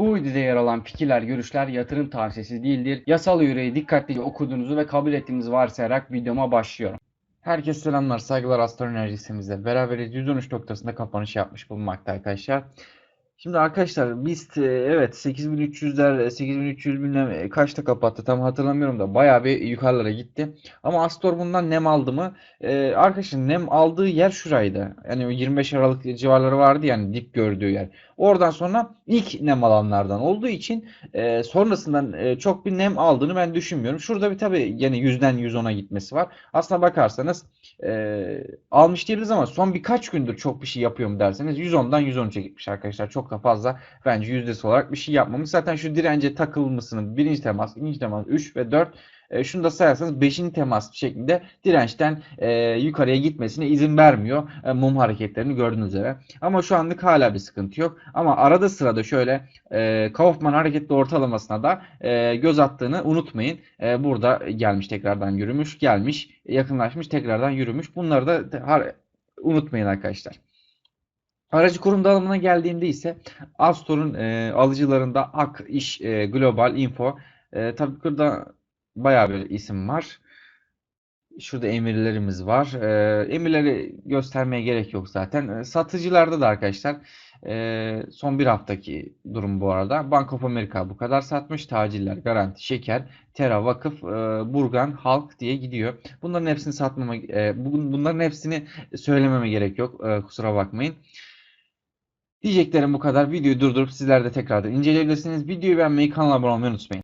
Bu videoda yer alan fikirler, görüşler yatırım tavsiyesi değildir. Yasal yüreği dikkatlice okuduğunuzu ve kabul ettiğinizi varsayarak videoma başlıyorum. Herkese selamlar, saygılar Astro Enerjisimizle beraberiz 113 noktasında kapanış yapmış bulunmakta arkadaşlar. Şimdi arkadaşlar BIST e, evet 8300'ler 8300 bilmem e, kaçta kapattı tam hatırlamıyorum da bayağı bir yukarılara gitti. Ama Astor bundan nem aldı mı? Ee, arkadaşlar nem aldığı yer şuraydı. Yani o 25 Aralık civarları vardı yani dip gördüğü yer. Oradan sonra ilk nem alanlardan olduğu için e, sonrasından e, çok bir nem aldığını ben düşünmüyorum. Şurada bir tabii yine 100'den 110'a gitmesi var. Aslına bakarsanız e, almış değiliz ama son birkaç gündür çok bir şey yapıyor mu derseniz 110'dan 113'e gitmiş arkadaşlar. Çok da fazla bence yüzdesi olarak bir şey yapmamış. Zaten şu dirence takılmasının birinci temas, ikinci temas, 3 ve 4 e, şunu da sayarsanız 5. temas şeklinde dirençten e, yukarıya gitmesine izin vermiyor. E, mum hareketlerini gördüğünüz üzere. Ama şu anlık hala bir sıkıntı yok. Ama arada sırada şöyle e, Kaufman hareketli ortalamasına da e, göz attığını unutmayın. E, burada gelmiş tekrardan yürümüş, gelmiş, yakınlaşmış, tekrardan yürümüş. Bunları da unutmayın arkadaşlar. Aracı kurum dağılımına geldiğimde ise Astor'un e, alıcılarında Ak, İş, e, Global, Info. E, tabii burada bayağı bir isim var. Şurada emirlerimiz var. E, emirleri göstermeye gerek yok zaten. E, satıcılarda da arkadaşlar e, son bir haftaki durum bu arada. Bank of America bu kadar satmış. Taciller, Garanti, Şeker, Tera, Vakıf, e, Burgan, Halk diye gidiyor. Bunların hepsini satmama, e, bunların hepsini söylememe gerek yok. E, kusura bakmayın. Diyeceklerim bu kadar. Videoyu durdurup sizler de tekrardan inceleyebilirsiniz. Videoyu beğenmeyi, kanala abone olmayı unutmayın.